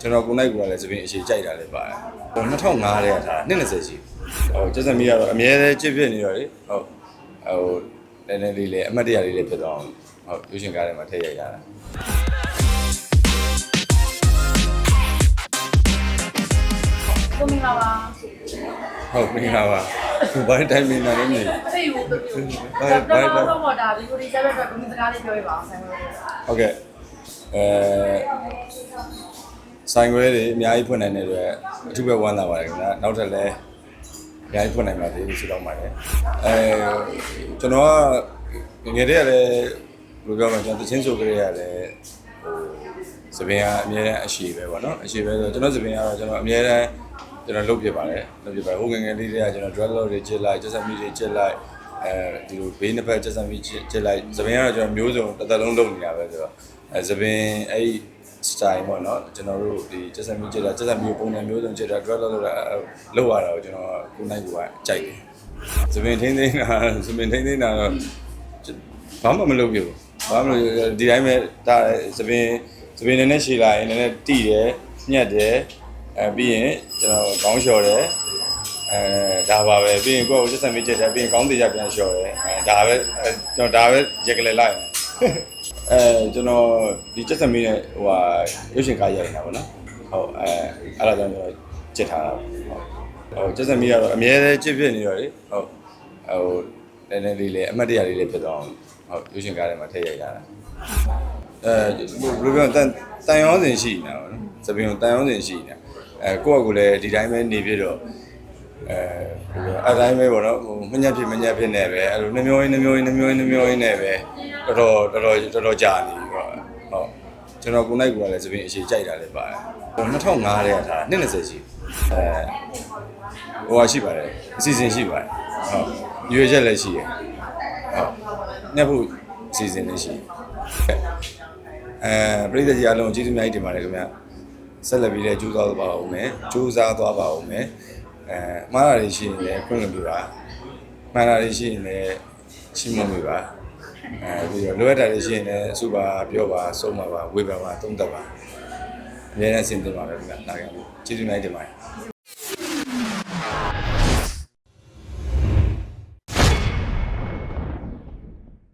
ကျွန်တော်ကိုနိုင်ကိုကလည်းသပင်အရှိကြိုက်တာလည်းပါတယ်ဟို2005ထဲကထားတာ20ရှိဟိုကျက်စမီကတော့အမြဲတမ်းကြစ်ဖြစ်နေတော့လေဟုတ်ဟိုနည်းနည်းလေးလေးအမှတ်တရလေးလေးဖြစ်သွားအောင်ဟုတ်ရုပ်ရှင်ကားထဲမှာထည့်ရိုက်ရတာကိုမင်္ဂလာပါဟုတ်မင်္ဂလာပါဘာတိုင်းမင်းနာလည်းမသိအေးဟုတ်ပြီဘာဒါဘာတော့ဘာတော့တော့ဒါဗီဒီယိုလေးဆက်ရက်တော့ဘယ်စကားလေးပြောပြပါအောင်ဆရာတို့ဟုတ်ကဲ့အဲ ဆိုင်ခွဲတွေအများကြီးဖွင့်နိုင်တဲ့အတွက်အထူးပဲဝမ်းသာပါတယ်ခင်ဗျာနောက်ထပ်လည်းအများကြီးဖွင့်နိုင်ပါသေးလို့ဆုတောင်းပါတယ်အဲကျွန်တော်ကငယ်တည်းကလည်းဘယ်လိုပြောမလဲကျွန်တော်တချင်းဆိုကြရတဲ့ဟိုသပင်ကအများအားအရှိပဲပေါ့နော်အရှိပဲဆိုတော့ကျွန်တော်သပင်ကတော့ကျွန်တော်အများအားကျွန်တော်လုပ်ဖြစ်ပါတယ်လုပ်ဖြစ်ပါတယ်ဟိုငယ်ငယ်လေးတွေကကျွန်တော် drug lord တွေချစ်လိုက်ကျက်စမီတွေချစ်လိုက်အဲဒီလိုဘေးနှစ်ဖက်ကျက်စမီချစ်ချစ်လိုက်သပင်ကတော့ကျွန်တော်မျိုးစုံတစ်သက်လုံးလုပ်နေတာပဲဆိုတော့အဲသပင်အဲ့ style ပေါ့နော်ကျွန်တော်တို့ဒီကျက်စမီချစ်တာကျက်စမီပုံစံမျိုးစုံချစ်တာ drug lord လုပ်တာလုပ်ရတာကိုကျွန်တော်ကိုနိုင်ကိုကကြိုက်တယ်သပင်ထိန်းသိမ်းတာသပင်ထိန်းသိမ်းတာတော့ဘာမှမလုပ်ပြဘူးဘာမှမလုပ်ဒီတိုင်းပဲဒါသပင်သပင်နည်းနည်းရှည်လာရင်နည်းနည်းတိတယ်ညက်တယ်အဲပြီးရင်ကျွန်တော်ခေါင်းလျှော်တယ်အဲဒါပါပဲပြီးရင်ကိုယ့်ကိုစက်စံမိချက်တယ်ပြီးရင်ကောင်းတရားပြန်လျှော်တယ်အဲဒါပဲအဲကျွန်တော်ဒါပဲရက်ကလေးလိုက်မယ် အဲကျွန်တော်ဒီစက်စံမိနဲ့ဟိုဟာရုပ်ရှင်ကားရိုက်နေတာပေါ့နော်ဟုတ်အဲအဲ့ဒါကြောင့်ကျွန်တော်ကြစ်ထားတာဟုတ်ဟုတ်စက်စံမိကတော့အမြဲတမ်းကြစ်ဖြစ်နေတော့လေဟုတ်ဟိုနည်းနည်းလေးလေးအမှတ်တရလေးလေးဖြစ်သွားအောင်ဟုတ်ရုပ်ရှင်ကားထဲမှာထည့်ရိုက်ရတာအဲဘယ်လိုပြောတန်တန်ရောစင်ရှိနေတာပေါ့နော်သပင်ကိုတန်ရောစင်ရှိနေတာအဲကိုယ့်အကူလည်းဒီတိုင်းပဲနေပြတော့အဲအတိုင်းပဲပေါ့နော်ဟိုမညက်ဖြစ်မညက်ဖြစ်နေပဲအဲ့လိုနှမျိုးရင်းနှမျိုးရင်းနှမျိုးရင်းနှမျိုးရင်းနဲ့ပဲ တော်တော်တော်တော်တော်တော်ကြာနေပြီပေါ့ဟုတ်ကျွန်တော်ကိုနိုင်ကိုကလည်းသပင်အရှိကြိုက်တာလည်းပါတယ်ဟို2005ထဲကထားတာ20ရှိအဲဟိုဟာရှိပါတယ်အစီအစဉ်ရှိပါတယ်ဟုတ်ရွေချက်လည်းရှိရဟုတ်ညက်ဖို့အစီအစဉ်လည်းရှိအဲပြည်သက်ကြီးအားလုံးကျေးဇူးအများကြီးတင်ပါတယ်ခင်ဗျာဆက်လက်ပြီးလည်းကြိုးစားသွားပါဦးမယ်ကြိုးစားသွားပါဦးမယ်အဲမှားတာတွေရှိရင်လည်းခွင့်လွှတ်ပြပါမှန်တာတွေရှိရင်လည်းရှင်းမပြပါ အဲပြီးတော့လိုအပ်တာတွေရှိရင်လည်းအစုပါပြောပါဆုံးပါပါဝေဖန်ပါသုံးသပ်ပါအများနဲ့အဆင်သင့်ပါပဲခင်ဗျာနားကြပါကျေးဇူးများတင်ပါတယ်